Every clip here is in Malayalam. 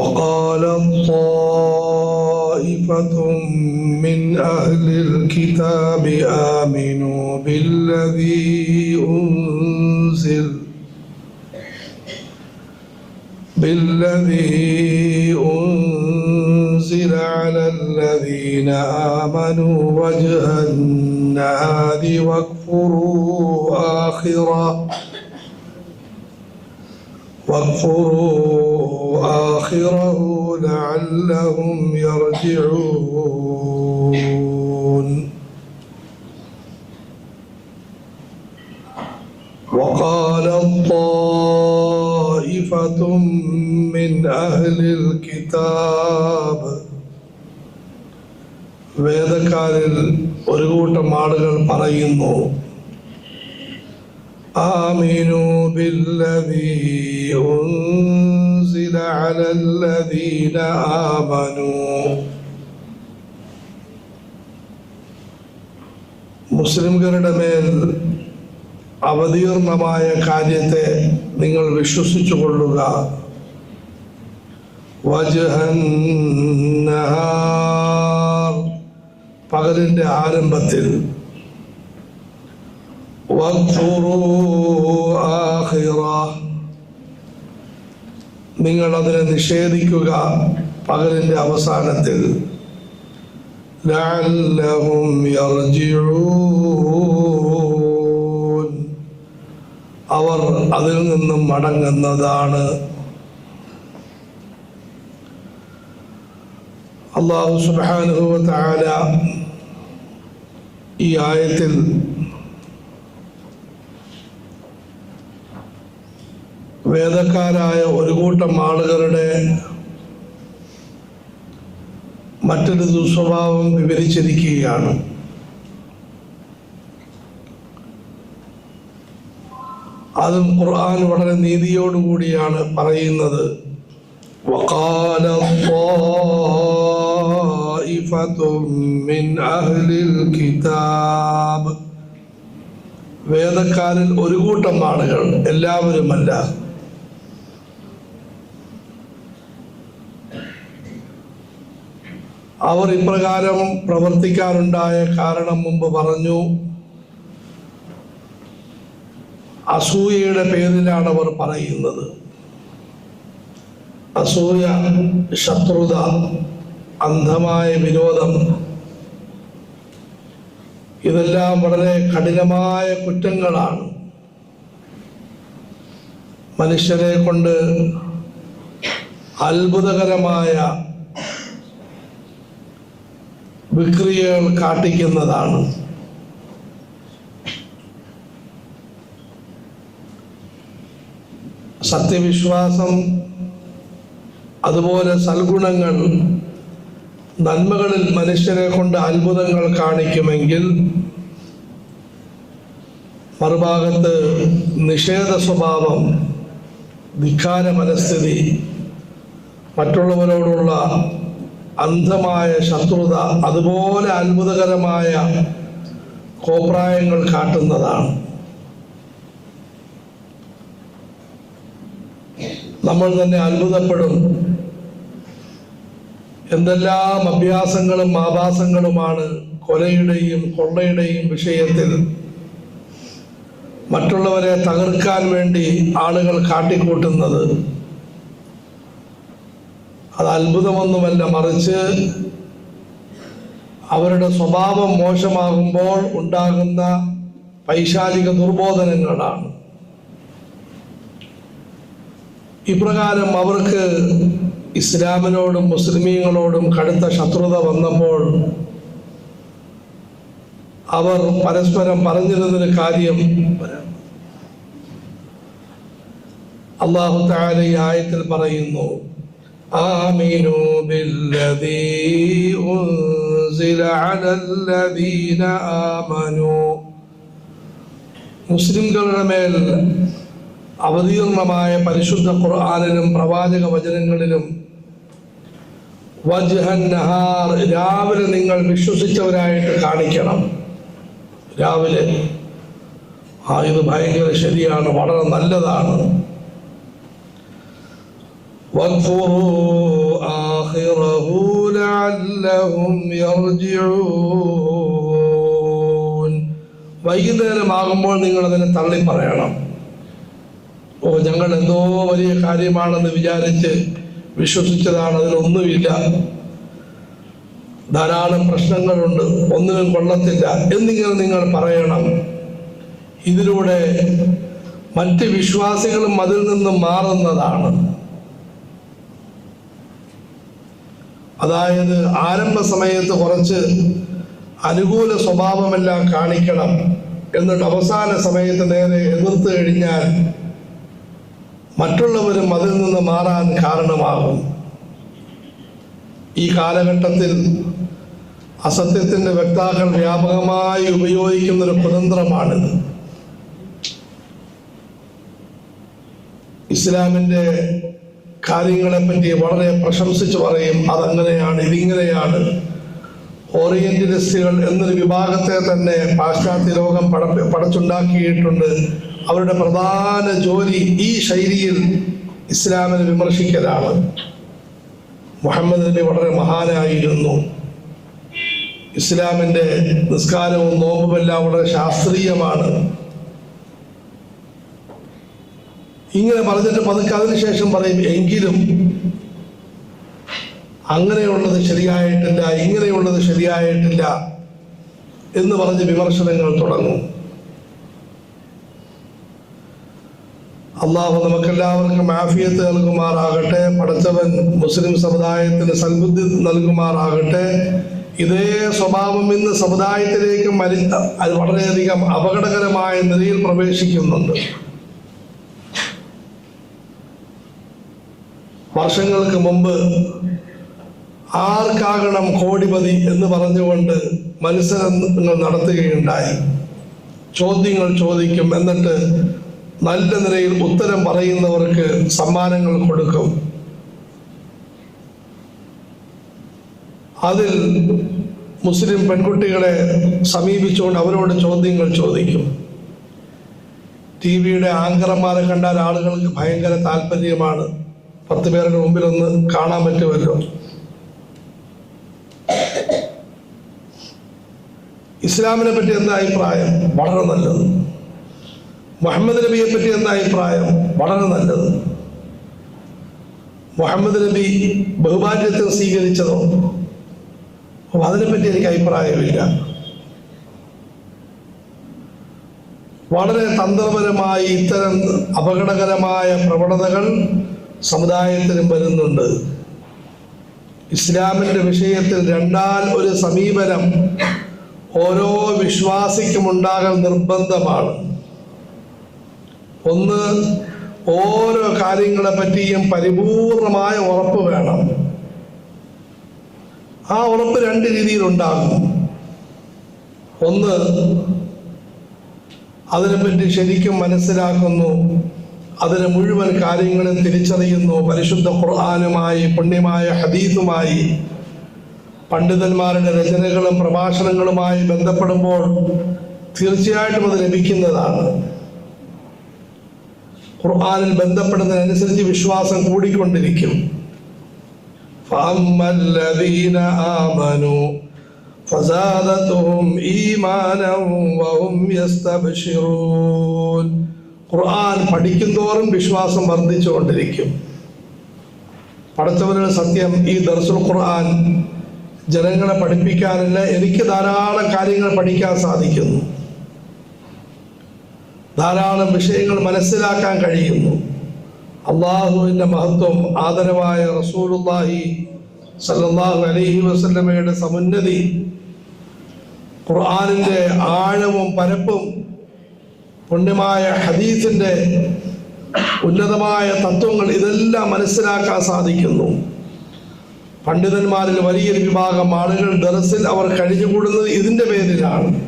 وقال طائفة من أهل الكتاب آمنوا بالذي أنزل بالذي أنزل على الذين آمنوا وجه النهار واكفروا آخرة واغفروا آخره لعلهم يرجعون وقال طائفة من أهل الكتاب വേദക്കാരിൽ ഒരു കൂട്ടം ആളുകൾ പറയുന്നു على الذين آمنوا മുസ്ലിംകളുടെ മേൽ അവതീർണമായ കാര്യത്തെ നിങ്ങൾ വിശ്വസിച്ചു കൊള്ളുക വജഹന്നഹാർ പകലിന്റെ ആരംഭത്തിൽ നിങ്ങൾ അതിനെ നിഷേധിക്കുക പകലിന്റെ അവസാനത്തിൽ. അവർ അതിൽ നിന്നും മടങ്ങുന്നതാണ്. അള്ളാഹു സുബാനുഭവ താല ഈ ആയത്തിൽ വേദക്കാരായ ഒരു കൂട്ടം ആളുകളുടെ മറ്റൊരു ദുസ്വഭാവം വിവരിച്ചിരിക്കുകയാണ് അതും ഖുർആൻ വളരെ നീതിയോടുകൂടിയാണ് പറയുന്നത് وقال طائفة من أهل الكتاب വേദക്കാരിൽ ഒരു കൂട്ടം ആളുകൾ എല്ലാവരുമല്ല അവർ ഇപ്രകാരം പ്രവർത്തിക്കാനുണ്ടായ കാരണം മുമ്പ് പറഞ്ഞു. അസൂയയുടെ പേരിലാണ് അവർ പറയുന്നത്. അസൂയ ശത്രുത അന്ധമായ വിരോധം ഇതെല്ലാം വളരെ കഠിനമായ കുറ്റങ്ങളാണ്. മനുഷ്യരെ കൊണ്ട് അത്ഭുതകരമായ വിക്രിയകൾ കാട്ടിക്കുന്നതാണ്. സത്യവിശ്വാസം അതുപോലെ സൽഗുണങ്ങൾ നന്മകളിൽ മനുഷ്യരെ കൊണ്ട് അത്ഭുതങ്ങൾ കാണിക്കുമെങ്കിൽ മറുഭാഗത്ത് നിഷേധ സ്വഭാവം ധിക്കാര മനസ്ഥിതി മറ്റുള്ളവരോടുള്ള അന്ധമായ ശത്രുത അതുപോലെ അത്ഭുതകരമായ കോപ്രായങ്ങൾ കാട്ടുന്നതാണ്. നമ്മൾ തന്നെ അത്ഭുതപ്പെടും. എന്തെല്ലാം അഭ്യാസങ്ങളും ആഭാസങ്ങളുമാണ് കൊലയുടെയും കൊള്ളയുടെയും വിഷയത്തിൽ മറ്റുള്ളവരെ തകർക്കാൻ വേണ്ടി ആളുകൾ കാട്ടിക്കൂട്ടുന്നത്. അത് അത്ഭുതമൊന്നുമല്ല. മറിച്ച് അവരുടെ സ്വഭാവം മോശമാകുമ്പോൾ ഉണ്ടാകുന്ന പൈശാചിക ദുർബോധനങ്ങളാണ്. ഇപ്രകാരം അവർക്ക് ഇസ്ലാമിനോടും മുസ്ലിമീങ്ങളോടും കടുത്ത ശത്രുത വന്നപ്പോൾ അവർ പരസ്പരം പറഞ്ഞിരുന്നൊരു കാര്യം അള്ളാഹു താല ഈ ആയത്തിൽ പറയുന്നു ആമീനു أنزل على അലല്ലദീന آمنوا. മുസ്ലിംകളുടെ മേൽ അവതീർണമായ പരിശുദ്ധ ഖുർആാനിലും പ്രവാചക വചനങ്ങളിലും വജ്ഹൻ നഹാർ രാവിലെ നിങ്ങൾ വിശ്വസിച്ചവരായിട്ട് കാണിക്കണം. രാവിലെ. ആ ഇത് ഭയങ്കര ശരിയാണ് വളരെ നല്ലതാണ്. واكفروا آخره لعلهم يرجعون വൈകുന്നേരമാകുമ്പോൾ നിങ്ങൾ അതിനെ തള്ളി പറയണം ഓ ഞങ്ങൾ എന്തോ വലിയ കാര്യമാണെന്ന് വിചാരിച്ച് വിശ്വസിച്ചതാണ് അതിലൊന്നുമില്ല. ധാരാളം പ്രശ്നങ്ങളുണ്ട് ഒന്നിനും കൊള്ളത്തില്ല എന്നിങ്ങനെ നിങ്ങൾ പറയണം. ഇതിലൂടെ മറ്റ് വിശ്വാസികളും അതിൽ നിന്ന് മാറുന്നതാണ്. അതായത് ആരംഭ സമയത്ത് കുറച്ച് അനുകൂല സ്വഭാവമെല്ലാം കാണിക്കണം എന്നിട്ട് അവസാന സമയത്ത് നേരെ എതിർത്ത് കഴിഞ്ഞാൽ മറ്റുള്ളവരും അതിൽ നിന്ന് മാറാൻ കാരണമാകും. ഈ കാലഘട്ടത്തിൽ അസത്യത്തിന്റെ വക്താക്കൾ വ്യാപകമായി ഉപയോഗിക്കുന്ന ഒരു കുതന്ത്രമാണിത്. ഇസ്ലാമിന്റെ കാര്യങ്ങളെപ്പറ്റി വളരെ പ്രശംസിച്ച് പറയും അതങ്ങനെയാണ് ഇതിങ്ങനെയാണ്. ഓറിയന്റലിസ്റ്റുകൾ എന്നൊരു വിഭാഗത്തെ തന്നെ പാശ്ചാത്യ ലോകം പട പടച്ചുണ്ടാക്കിയിട്ടുണ്ട്. അവരുടെ പ്രധാന ജോലി ഈ ശൈലിയിൽ ഇസ്ലാമിനെ വിമർശിക്കലാണ്. മുഹമ്മദ് നബി വളരെ മഹാനായിരുന്നു. ഇസ്ലാമിന്റെ നിസ്കാരവും നോമ്പുമെല്ലാം വളരെ ശാസ്ത്രീയമാണ്. ഇങ്ങനെ പറഞ്ഞിട്ട് പതുക്കെ അതിനുശേഷം പറയും എങ്കിലും അങ്ങനെയുള്ളത് ശരിയായിട്ടില്ല ഇങ്ങനെയുള്ളത് ശരിയായിട്ടില്ല എന്ന് പറഞ്ഞ് വിമർശനങ്ങൾ തുടങ്ങും. അള്ളാഹു നമുക്കെല്ലാവർക്കും ആഫിയത്ത് നൽകുമാറാകട്ടെ പഠിച്ചവൻ മുസ്ലിം സമുദായത്തിന് സൽബുദ്ധി നൽകുമാറാകട്ടെ. ഇതേ സ്വഭാവം ഇന്ന് സമുദായത്തിലേക്ക് മരി അത് വളരെയധികം അപകടകരമായ നിലയിൽ പ്രവേശിക്കുന്നുണ്ട്. വർഷങ്ങൾക്ക് മുമ്പ് ആർക്കാകണം കോടിപതി എന്ന് പറഞ്ഞുകൊണ്ട് മത്സരങ്ങൾ നടത്തുകയുണ്ടായി. ചോദ്യങ്ങൾ ചോദിക്കും എന്നിട്ട് നല്ല നിലയിൽ ഉത്തരം പറയുന്നവർക്ക് സമ്മാനങ്ങൾ കൊടുക്കും. അതിൽ മുസ്ലിം പെൺകുട്ടികളെ സമീപിച്ചുകൊണ്ട് അവരോട് ചോദ്യങ്ങൾ ചോദിക്കും. ടി വിയുടെ ആങ്കർമാരെ കണ്ടാൽ ആളുകൾക്ക് ഭയങ്കര താല്പര്യമാണ് പത്ത് പേരുടെ മുമ്പിൽ ഒന്ന് കാണാൻ പറ്റുമല്ലോ? ഇസ്ലാമിനെ പറ്റി എന്താ അഭിപ്രായം? വളരെ നല്ലത്. മുഹമ്മദ് നബിയെ പറ്റി എന്താ അഭിപ്രായം? വളരെ നല്ലത്. മുഹമ്മദ് നബി ബഹുഭാഗ്യത്തെ സ്വീകരിച്ചതോ? അപ്പൊ അതിനെപ്പറ്റി എനിക്ക് അഭിപ്രായമില്ല. വളരെ തന്ത്രപരമായി ഇത്തരം അപകടകരമായ പ്രവണതകൾ സമുദായത്തിലും വരുന്നുണ്ട്. ഇസ്ലാമിന്റെ വിഷയത്തിൽ രണ്ടാൽ ഒരു സമീപനം ഓരോ വിശ്വാസിക്കും ഉണ്ടാകൽ നിർബന്ധമാണ്. ഒന്ന് ഓരോ കാര്യങ്ങളെ പറ്റിയും പരിപൂർണമായ ഉറപ്പ് വേണം. ആ ഉറപ്പ് രണ്ട് രീതിയിൽ ഉണ്ടാകും ഒന്ന് അതിനെപ്പറ്റി ശരിക്കും മനസ്സിലാക്കുന്നു. അതിന് മുഴുവൻ കാര്യങ്ങളും തിരിച്ചറിയുന്നു പരിശുദ്ധ ഖുർആാനുമായി പുണ്യമായ ഹദീസുമായി പണ്ഡിതന്മാരുടെ രചനകളും പ്രഭാഷണങ്ങളുമായി ബന്ധപ്പെടുമ്പോൾ തീർച്ചയായിട്ടും അത് ലഭിക്കുന്നതാണ് ഖുർആാനിൽ ബന്ധപ്പെടുന്നതിനനുസരിച്ച് വിശ്വാസം കൂടിക്കൊണ്ടിരിക്കും فأما الذين آمنوا فزادتهم إيمانا وهم يستبشرون ഖുർആൻ പഠിക്കുന്തോറും വിശ്വാസം വർദ്ധിച്ചുകൊണ്ടിരിക്കും. പഠിച്ചവരുടെ സത്യം ഈ ദർസുൽ ഖുർആൻ ജനങ്ങളെ പഠിപ്പിക്കാനല്ല എനിക്ക് ധാരാളം കാര്യങ്ങൾ പഠിക്കാൻ സാധിക്കുന്നു. ധാരാളം വിഷയങ്ങൾ മനസ്സിലാക്കാൻ കഴിയുന്നു. അള്ളാഹുവിന്റെ മഹത്വം ആദരവായ റസൂലുല്ലാഹി സല്ലല്ലാഹു അലൈഹി വസല്ലമയുടെ സമുന്നതി ഖുർആനിന്റെ ആഴവും പരപ്പും പുണ്യമായ ഹദീസിന്റെ ഉന്നതമായ തത്വങ്ങൾ ഇതെല്ലാം മനസ്സിലാക്കാൻ സാധിക്കുന്നു. പണ്ഡിതന്മാരിൽ വലിയൊരു വിഭാഗം ആളുകൾ ദറസിൽ അവർ കഴിഞ്ഞുകൂടുന്നത് ഇതിന്റെ പേരിലാണ്.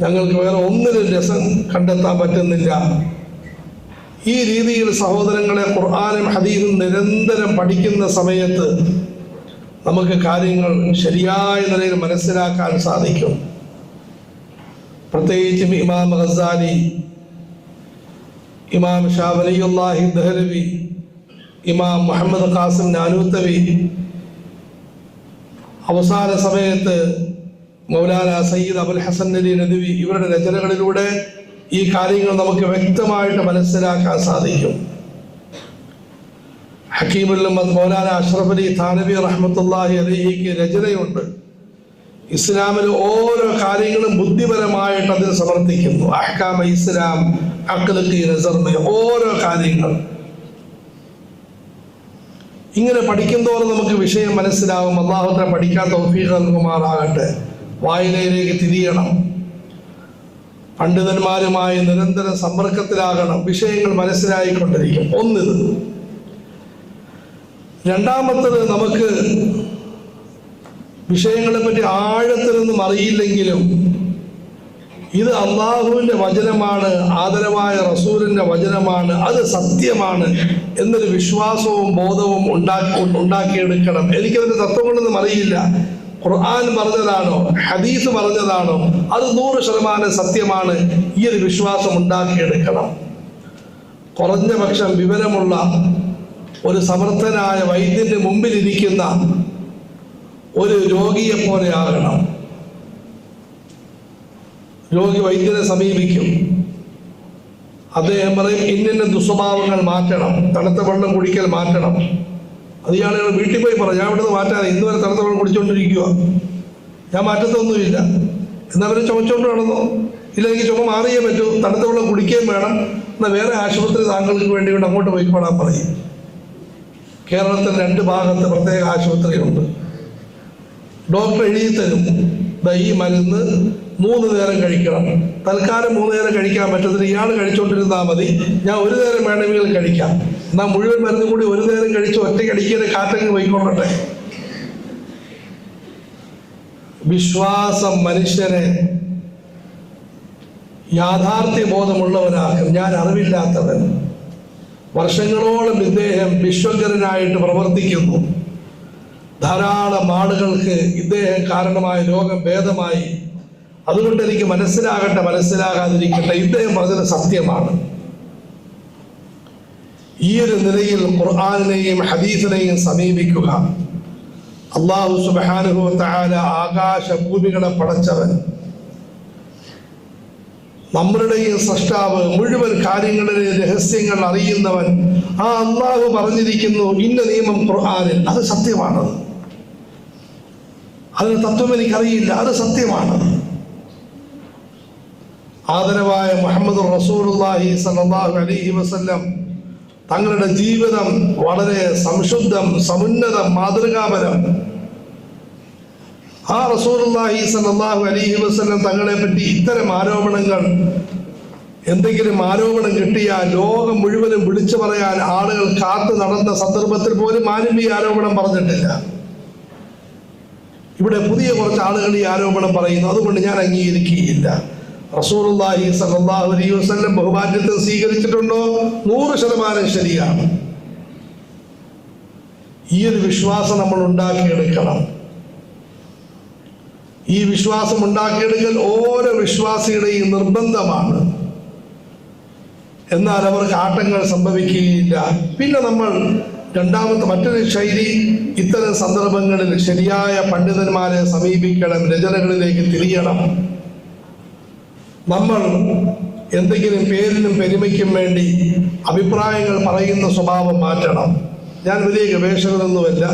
ഞങ്ങൾക്ക് വേറെ ഒന്നിനും രസം കണ്ടെത്താൻ പറ്റുന്നില്ല. ഈ രീതിയിൽ സഹോദരങ്ങളെ ഖുർആാനും ഹദീസും നിരന്തരം പഠിക്കുന്ന സമയത്ത് നമുക്ക് കാര്യങ്ങൾ ശരിയായ നിലയിൽ മനസ്സിലാക്കാൻ സാധിക്കും. പ്രത്യേകിച്ചും ഇമാം ഖസാലി ഇമാം ഷാ വലിയുല്ലാഹി ദഹലവി ഇമാം മുഹമ്മദ് ഖാസിം നാനൂത്തവി. അവസാന സമയത്ത് മൗലാന സയ്യിദ് അബുൽ ഹസൻ അലി നദവി ഇവരുടെ രചനകളിലൂടെ ഈ കാര്യങ്ങൾ നമുക്ക് വ്യക്തമായിട്ട് മനസ്സിലാക്കാൻ സാധിക്കും. ഹക്കീമുൽ മൗലാന അഷ്റഫ് അലി താനബി റഹ്മത്തുല്ലാഹി അലിഹിക്ക് രചനയുണ്ട്. ഇസ്ലാമിൽ ഓരോ കാര്യങ്ങളും ബുദ്ധിപരമായിട്ട് അതിന് സമർത്ഥിക്കുന്നു. അഹ്കാമ ഇസ്ലാം അക്ലഖി നസർമ ഓരോ കാര്യങ്ങൾ ഇങ്ങനെ പഠിക്കുന്തോറും നമുക്ക് വിഷയം മനസ്സിലാവും. അള്ളാഹുത്ര പഠിക്കാൻ തൗഫീഖ് നൽകുമാറാകട്ടെ. വായനയിലേക്ക് തിരിയണം. പണ്ഡിതന്മാരുമായി നിരന്തരം സമ്പർക്കത്തിലാകണം. വിഷയങ്ങൾ മനസ്സിലായിക്കൊണ്ടിരിക്കും. ഒന്നിത്. രണ്ടാമത്തത് നമുക്ക് വിഷയങ്ങളെ പറ്റി ആഴത്തിൽ ആഴത്തിലൊന്നും അറിയില്ലെങ്കിലും ഇത് അള്ളാഹുവിന്റെ വചനമാണ് ആദരവായ റസൂലിന്റെ വചനമാണ് അത് സത്യമാണ് എന്നൊരു വിശ്വാസവും ബോധവും ഉണ്ടാക്കി ഉണ്ടാക്കിയെടുക്കണം. എനിക്കതിന്റെ തത്വങ്ങളൊന്നും അറിയില്ല. ഖുർആൻ പറഞ്ഞതാണോ? ഹദീസ് പറഞ്ഞതാണോ? അത് നൂറ് ശതമാനം സത്യമാണ്. ഈ ഒരു വിശ്വാസം ഉണ്ടാക്കിയെടുക്കണം. കുറഞ്ഞ പക്ഷം വിവരമുള്ള ഒരു സമർത്ഥനായ വൈദ്യന്റെ മുമ്പിലിരിക്കുന്ന ഒരു രോഗിയെ പോലെ ആകണം. രോഗി വൈദ്യരെ സമീപിക്കും. അദ്ദേഹം പറയും ഇന്നിന്ന ദുസ്വഭാവങ്ങൾ മാറ്റണം. തണുത്ത വെള്ളം കുടിക്കൽ മാറ്റണം. അത് ഇയാളുകൾ വീട്ടിൽ പോയി പറ ഞാൻ ഇവിടുന്ന് മാറ്റാതെ ഇന്ന് വരെ തണുത്ത വെള്ളം കുടിച്ചുകൊണ്ടിരിക്കുക ഞാൻ മാറ്റത്തൊന്നുമില്ല. എന്നാൽ അവരെ ചുമച്ചുകൊണ്ട് നടന്നു. ഇല്ല എനിക്ക് ചുമ മാറിയേ പറ്റൂ. തണുത്ത വെള്ളം കുടിക്കുകയും വേണം. എന്നാൽ വേറെ ആശുപത്രി താങ്കൾക്ക് വേണ്ടി കൊണ്ട് അങ്ങോട്ട് പോയിക്കോളാൻ പറയും. കേരളത്തിൽ രണ്ട് ഭാഗത്ത് പ്രത്യേക ആശുപത്രിയുണ്ട് ഡോക്ടർ എഴുതി തരും. ഈ മരുന്ന് മൂന്ന് നേരം കഴിക്കണം. തൽക്കാലം മൂന്ന് നേരം കഴിക്കാൻ പറ്റത്തില്ല. ഇയാൾ കഴിച്ചുകൊണ്ടിരുന്നാൽ മതി. ഞാൻ ഒരു നേരം വേണമെങ്കിൽ കഴിക്കാം. എന്നാൽ മുഴുവൻ മരുന്നും കൂടി ഒരു നേരം കഴിച്ച് ഒറ്റയ്ക്കടിക്കുന്ന കാറ്റങ്ങ് പോയിക്കൊള്ളട്ടെ. വിശ്വാസം മനുഷ്യനെ യാഥാർത്ഥ്യ ബോധമുള്ളവനാക്കും ഞാൻ അറിവില്ലാത്തവൻ. വർഷങ്ങളോളം ഇദ്ദേഹം വിശ്വകരനായിട്ട് പ്രവർത്തിക്കുന്നു. ധാരാളം ആളുകൾക്ക് ഇദ്ദേഹം കാരണമായ രോഗം ഭേദമായി. അതുകൊണ്ട് എനിക്ക് മനസ്സിലാകട്ടെ മനസ്സിലാകാതിരിക്കട്ടെ ഇദ്ദേഹം പറഞ്ഞത് സത്യമാണ്. ഈ ഒരു നിലയിൽ ഖുർആാനിനെയും ഹദീസിനെയും സമീപിക്കുക. അള്ളാഹു സുബാനുഭവത്തായ താല ആകാശ ഭൂമികളെ പടച്ചവൻ. നമ്മളുടെയും സൃഷ്ടാവ് മുഴുവൻ കാര്യങ്ങളിലെ രഹസ്യങ്ങൾ അറിയുന്നവൻ. ആ അള്ളാഹു പറഞ്ഞിരിക്കുന്നു ഇന്ന നിയമം ഖുർആാനിൽ. അത് സത്യമാണ് അതിന് തത്വം എനിക്കറിയില്ല. അത് സത്യമാണ്. ആദരവായ മുഹമ്മദ് റസൂലുള്ളാഹി സല്ലല്ലാഹു അലൈഹി വസല്ലം തങ്ങളുടെ ജീവിതം വളരെ സംശുദ്ധം സമുന്നതം മാതൃകാപരം. ആ റസൂലുള്ളാഹി സല്ലാഹു അലൈഹി വസല്ലം തങ്ങളെ പറ്റി ഇത്തരം ആരോപണങ്ങൾ എന്തെങ്കിലും ആരോപണം കിട്ടിയാൽ ലോകം മുഴുവനും വിളിച്ചു പറയാൻ ആളുകൾ കാത്തു നടന്ന സന്ദർഭത്തിൽ പോലും ആരും ഈ ആരോപണം പറഞ്ഞിട്ടില്ല. ഇവിടെ പുതിയ കുറച്ച് ആളുകൾ ഈ ആരോപണം പറയുന്നു. അതുകൊണ്ട് ഞാൻ അംഗീകരിക്കുകയില്ല. റസൂലുള്ളാഹി സല്ലല്ലാഹു അലൈഹി വസല്ലം ബഹുമാന്യത്തെ സ്വീകരിച്ചിട്ടുണ്ടോ? നൂറ് ശതമാനം ശരിയാണ്. ഈ ഒരു വിശ്വാസം നമ്മൾ ഉണ്ടാക്കിയെടുക്കണം. ഈ വിശ്വാസം ഉണ്ടാക്കിയെടുക്കൽ ഓരോ വിശ്വാസിയുടെയും നിർബന്ധമാണ്. എന്നാൽ അവർക്ക് ആട്ടങ്ങൾ സംഭവിക്കുകയില്ല. പിന്നെ നമ്മൾ രണ്ടാമത്തെ മറ്റൊരു ശൈലി ഇത്തരം സന്ദർഭങ്ങളിൽ ശരിയായ പണ്ഡിതന്മാരെ സമീപിക്കണം രചനകളിലേക്ക് തിരിയണം. നമ്മൾ എന്തെങ്കിലും പേരിനും പെരുമയ്ക്കും വേണ്ടി അഭിപ്രായങ്ങൾ പറയുന്ന സ്വഭാവം മാറ്റണം. ഞാൻ വലിയ ഗവേഷകനൊന്നുമല്ല.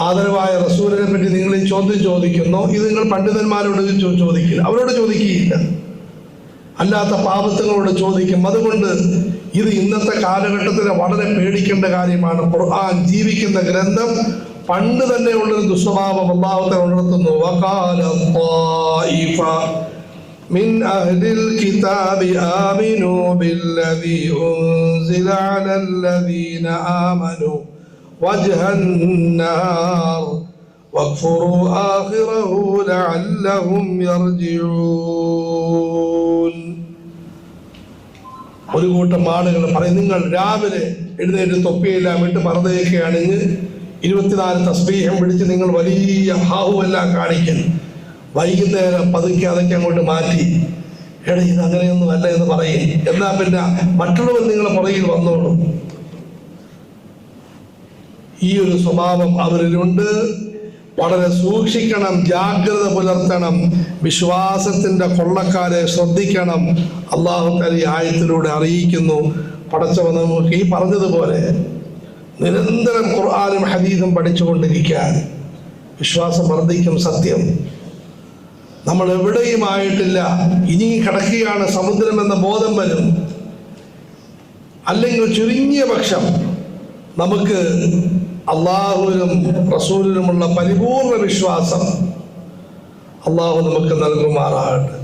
ആദരവായ റസൂലിനെ പറ്റി നിങ്ങൾ ഈ ചോദ്യം ചോദിക്കുന്നു. ഇത് നിങ്ങൾ പണ്ഡിതന്മാരോട് ചോദിക്കില്ല. അവരോട് ചോദിക്കുകയില്ല. അല്ലാത്ത പാപത്തുകളോട് ചോദിക്കും അതുകൊണ്ട് ഇത് ഇന്നത്തെ കാലഘട്ടത്തിൽ വളരെ പേടിക്കേണ്ട കാര്യമാണ് ഖുർആൻ ജീവിക്കുന്ന ഗ്രന്ഥം പണ്ട് തന്നെ ഉള്ളൊരു ദുസ്വഭാവം അള്ളാഹുത്തെ ഉണർത്തുന്നു വഖാല ത്വായിഫ من أهل الكتاب آمنوا بالذي أنزل على الذين آمنوا وجه النار واكفروا آخره لعلهم يرجعون ഒരു കൂട്ടം ആളുകൾ പറയും നിങ്ങൾ രാവിലെ എഴുന്നേറ്റ് തൊപ്പിയെല്ലാം ഇട്ട് പർദ്ദയൊക്കെ അണിഞ്ഞ് ഇരുപത്തിനാല് തസ്ബീഹം പിടിച്ച് നിങ്ങൾ വലിയ ഹാഹുവെല്ലാം കാണിക്കുന്നു. വൈകുന്നേരം പതുക്കെ അതൊക്കെ അങ്ങോട്ട് മാറ്റി. എടാ ഇത് അങ്ങനെയൊന്നും അല്ല എന്ന് പറയും. എന്നാ പിന്നെ മറ്റുള്ളവർ നിങ്ങളെ പുറകിൽ വന്നോളൂ. ഈ ഒരു സ്വഭാവം അവരിലുണ്ട്. വളരെ സൂക്ഷിക്കണം ജാഗ്രത പുലർത്തണം വിശ്വാസത്തിന്റെ കൊള്ളക്കാരെ ശ്രദ്ധിക്കണം. അള്ളാഹു തലി ആയത്തിലൂടെ അറിയിക്കുന്നു. പടച്ചവ നമുക്ക് ഈ പറഞ്ഞതുപോലെ നിരന്തരം ഖുർആാനും ഹദീദും പഠിച്ചുകൊണ്ടിരിക്കാൻ വിശ്വാസം വർദ്ധിക്കും സത്യം. നമ്മൾ എവിടെയും ആയിട്ടില്ല ഇനി കിടക്കുകയാണ് സമുദ്രം എന്ന ബോധം വരും. അല്ലെങ്കിൽ ചുരുങ്ങിയ പക്ഷം നമുക്ക് അള്ളാഹുവിനും റസൂലിനുമുള്ള പരിപൂർണ വിശ്വാസം അള്ളാഹു നമുക്ക് നൽകുമാറാകട്ടെ.